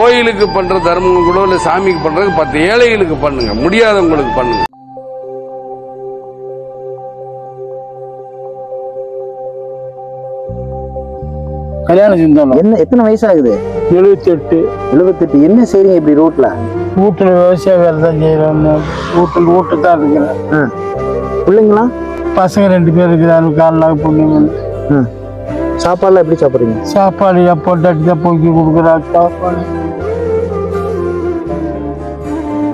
கோயிலுக்கு பண்ற தர்மம் கூட இல்ல சாமிக்கு பண்றது பத்து ஏழைகளுக்கு பண்ணுங்க. முடியாதவங்களுக்கு பண்ணுங்க. கல்யாணம் செஞ்சோம் என்ன எத்தனை வயசு ஆகுது எழுபத்தி எட்டு எழுபத்தெட்டு என்ன செய்றீங்க இப்படி ரோட்ல வீட்டில் விவசாய வேலை தான் செய்கிறோம் வீட்டில் வீட்டு தான் இருக்கிறேன் பிள்ளைங்களா? பசங்க ரெண்டு பேர் இருக்கிறாங்க. காலைல பொண்ணுங்க ம். சாப்பாடுலாம் எப்படி சாப்பிடுறீங்க? சாப்பாடு எப்போ தான் பொங்கி கொடுக்குறாங்க சாப்பாடு.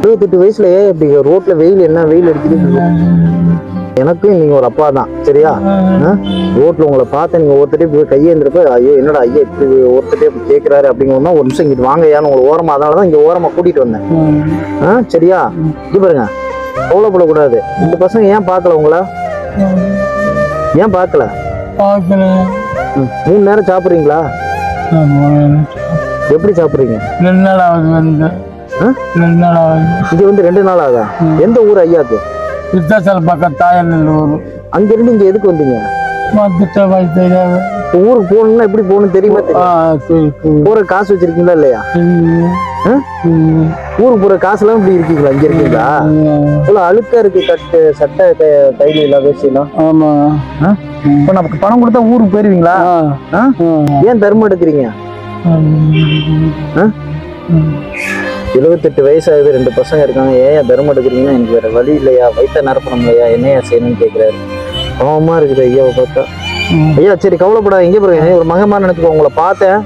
எழுபத்தெட்டு வயசுல இப்படி ரோட்ல வெயில் என்ன வெயில் அடிக்குது? எனக்கும் நீங்க ஒரு அப்பா தான் சரியா? ரோட்ல உங்களை பார்த்து நீங்க ஒருத்தட்டே போய் கையேந்திரப்ப ஐயோ என்னடா ஐயா இப்படி ஒருத்தட்டே கேட்கிறாரு அப்படிங்கன்னா ஒரு நிமிஷம் இங்கிட்டு வாங்கய்யான்னு உங்களை ஓரமா அதனால தான் இங்க ஓரமா கூட்டிட்டு வந்தேன். ஆ சரியா? இது பாருங்க கவலைப்படக்கூடாது இந்த பசங்க ஏன் பார்க்கல உங்கள? ஏன் பார்க்கல. மூணு நேரம் சாப்பிட்றீங்களா? எப்படி சாப்பிட்றீங்க? ரெண்டு நாள். ஆகுது ஆகுது இது வந்து ரெண்டு நாள் ஆகா எந்த ஊர் ஐயாக்கு? விருத்தாச்சலம் பக்கம் தாயநல்லூர். அங்கிருந்து இங்க எதுக்கு வந்தீங்க? ஊருக்கு போகணும்னா எப்படி போகணும் தெரியுமா போற காசு வச்சிருக்கீங்களா இல்லையா. ஊருக்கு போற காசுலாம் இப்படி இருக்கீங்களா? இங்க இருக்கீங்களா? இவ்வளவு அழுக்கா இருக்கு கட்டு சட்டை கையில இல்ல வேஷ்டிலாம். ஆமா. இப்ப நமக்கு பணம் கொடுத்தா ஊருக்கு போயிருவீங்களா? ஏன் தர்மம் எடுக்கிறீங்க? எழுபத்தெட்டு வயசாகுது ரெண்டு பசங்க இருக்காங்க. ஏன் தர்மம் எடுக்கிறீங்கன்னா எனக்கு வேற வழி இல்லையா? வயிற்ற நிரப்பணும் இல்லையா? என்னையா செய்யணும்னு கேட்குறாரு பாவமா இருக்குது ஐயாவை பார்த்தா. ஐயா சரி கவலைப்படாத இங்கே பாருங்க ஒரு மகமா நினைச்சுக்கோ உங்களை பார்த்தேன்.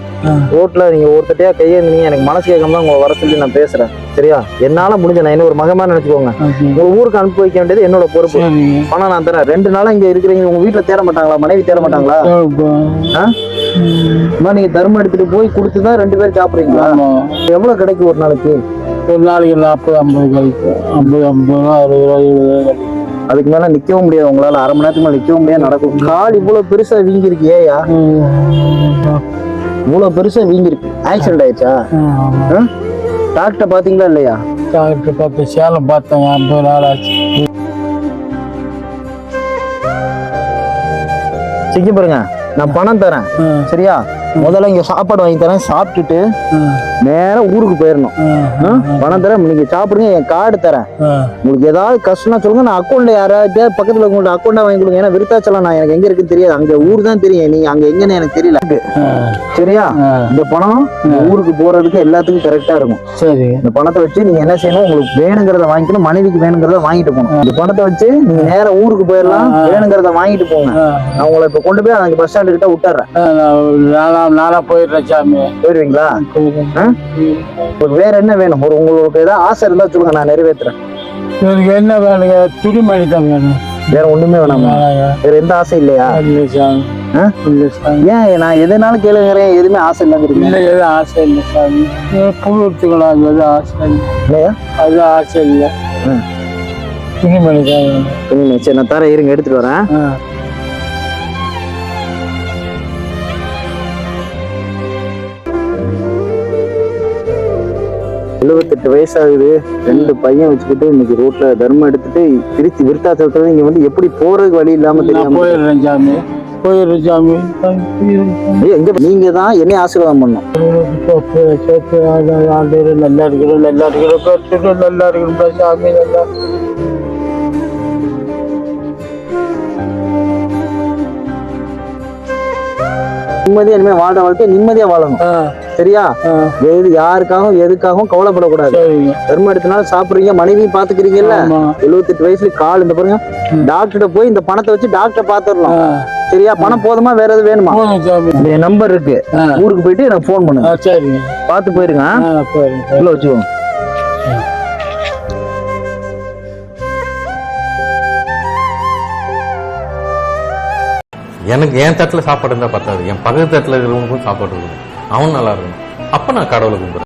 ரோட்ல நீங்க ஒருத்தட்டையா கையேந்தீங்க எனக்கு மனசு கேட்காம தான் உங்களை வர சொல்லி நான் பேசுறேன். சரியா? என்னால முடிஞ்ச நான் என்ன ஒரு மகமா நினைச்சுக்கோங்க. உங்க ஊருக்கு அனுப்பி வைக்க வேண்டியது என்னோட பொறுப்பு. பணம் நான் தரேன். ரெண்டு நாளா இங்க இருக்கிறீங்க. உங்க வீட்டுல தேட மாட்டாங்களா? மனைவி தேட மாட்டாங்களா? ஆ? அம்மா, நீங்க தர்மம் எடுத்துட்டு போய் கொடுத்து தான் ரெண்டு பேரும் சாப்பிடுறீங்களா? ஆமா. எவ்வளவு கிடைக்கும் ஒரு நாளைக்கு? ஒரு நாளைக்கு நாற்பது ஐம்பது கழிக்கும் ஐம்பது ஐம்பது ரூபா அறுபது ரூபா எழுபது ரூபா கிடைக்கும் அதுக்கு மேல நிக்கவும் முடியாது. உங்களால அரை மணி நேரத்துக்கு மேல நிக்கவும் முடியாது. நடக்கும். கால் இவ்வளவு பெருசா வீங்கி இருக்கு ஏயா இவ்வளவு பெருசா வீங்கி இருக்கு ஆக்சிடென்ட் ஆயிடுச்சா? டாக்டர் பாத்தீங்களா இல்லையா? டாக்டர் பார்த்து சேலம் பார்த்தேன். ஐம்பது நாள் ஆச்சு. சிக்கி பாருங்க. நான் பணம் தரேன். சரியா? முதல்ல இங்க சாப்பாடு வாங்கி தரேன். சாப்பிட்டுட்டு ஆ, நேரா ஊருக்கு போயிடணும்? பணம் தரேன் நீங்க சாப்பிடுங்க என் கார்டு தரேன். உங்களுக்கு ஏதாவது கஷ்டம்னா சொல்லுங்க நான் அக்கௌண்ட்ல யாராவது பக்கத்துல உங்கள்ட்ட அக்கௌண்டா வாங்கி கொடுங்க. ஏன்னா விருத்தாச்சலம் நான் எனக்கு எங்க இருக்குன்னு தெரியாது. அங்க ஊர் தான் தெரியும். நீங்க அங்க எங்கன்னு எனக்கு தெரியல. சரியா. இந்த பணம் ஊருக்கு போறதுக்கு எல்லாத்துக்கும் கரெக்டா இருக்கும். சரி. இந்த பணத்தை வச்சு நீங்க என்ன செய்யணும்? உங்களுக்கு வேணுங்கிறத வாங்கிக்கணும். மனைவிக்கு வேணுங்கிறத வாங்கிட்டு போகணும். இந்த பணத்தை வச்சு நீங்க நேரா ஊருக்கு போயிடலாம். வேணுங்கிறத வாங்கிட்டு போங்க. நான் உங்களை இப்ப கொண்டு போய் அங்க பஸ் ஸ்டாண்டு கிட்ட விட்டுறேன். நான் போயிடுறேன் சாமி. போயிருவீங்களா ஆ? உங்களுக்கு வேற என்ன வேணும்? ஒரு உங்களுக்கு ஏதாவது ஆசை இருந்தா சொல்லுங்க நான் நிறைவேற்றுறேன் எனக்கு என்ன வேணுங்க? துணிமணி தான் வேணும். வேற ஒண்ணுமே வேணாமா. வேற எந்த ஆசை இல்லையா? இல்லை சாமி ஏன் நான் எதுனாலும் கேளுங்கிறேன் எதுவுமே ஆசை இல்லாம இல்லை எதுவும் ஆசை இல்லை சாமி பூ எடுத்துக்கலாம் அது எதுவும் ஆசை இல்லை. இல்லையா? அது ஆசை இல்லை. துணிமணி தான் வேணும். சரி நான் தரேன் இருங்க எடுத்துட்டு வரேன். எழுபத்தெட்டு வயசாகுது. ரெண்டு பையன் வச்சுக்கிட்டு இன்னைக்கு ரோட்ல தர்மம் எடுத்துட்டு திருச்சி விருத்தாச்சலத்துல இங்க வந்து எப்படி போறதுக்கு வழி இல்லாம தெரியாம போயிடுறேன் சாமி. போயிடுறேன் சாமி. எங்க நீங்க தான் என்னை ஆசீர்வாதம் பண்ணும் நல்லா இருக்கிறோம் நல்லா இருக்கிறோம் கற்றுட்டு நல்லா இருக்கிறோம் சாமி நல்லா நிம்மதியா இனிமே வாழ்ற வாழ்க்கை நிம்மதியா வாழணும். சரியா? எது யாருக்காகவும் எதுக்காகவும் கவலைப்படக்கூடாது. தர்மம் எடுத்தனாலும் சாப்பிடுறீங்க மனைவியும் பாத்துக்கிறீங்கல்ல எழுபத்தெட்டு வயசுல கால் இந்த பாருங்க. டாக்டர்கிட்ட போய் இந்த பணத்தை வச்சு டாக்டர் பாத்துடலாம் சரியா? பணம் போதுமா வேற எதுவும் வேணுமா? என் நம்பர் இருக்கு. ஆ. ஊருக்கு போயிட்டு எனக்கு ஃபோன் பண்ணுங்க. சரிங்க. பார்த்து போயிருங்க உள்ள வச்சுக்கோங்க. எனக்கு என் தட்டில் சாப்பாடு இருந்தால் பத்தாது. என் பக்கத்து தட்டில் இருக்கிறவங்களுக்கும் சாப்பாடு இருக்கணும் அவன் நல்லா இருக்கணும். அப்போ நான் கடவுளை கும்பிட்றேன்.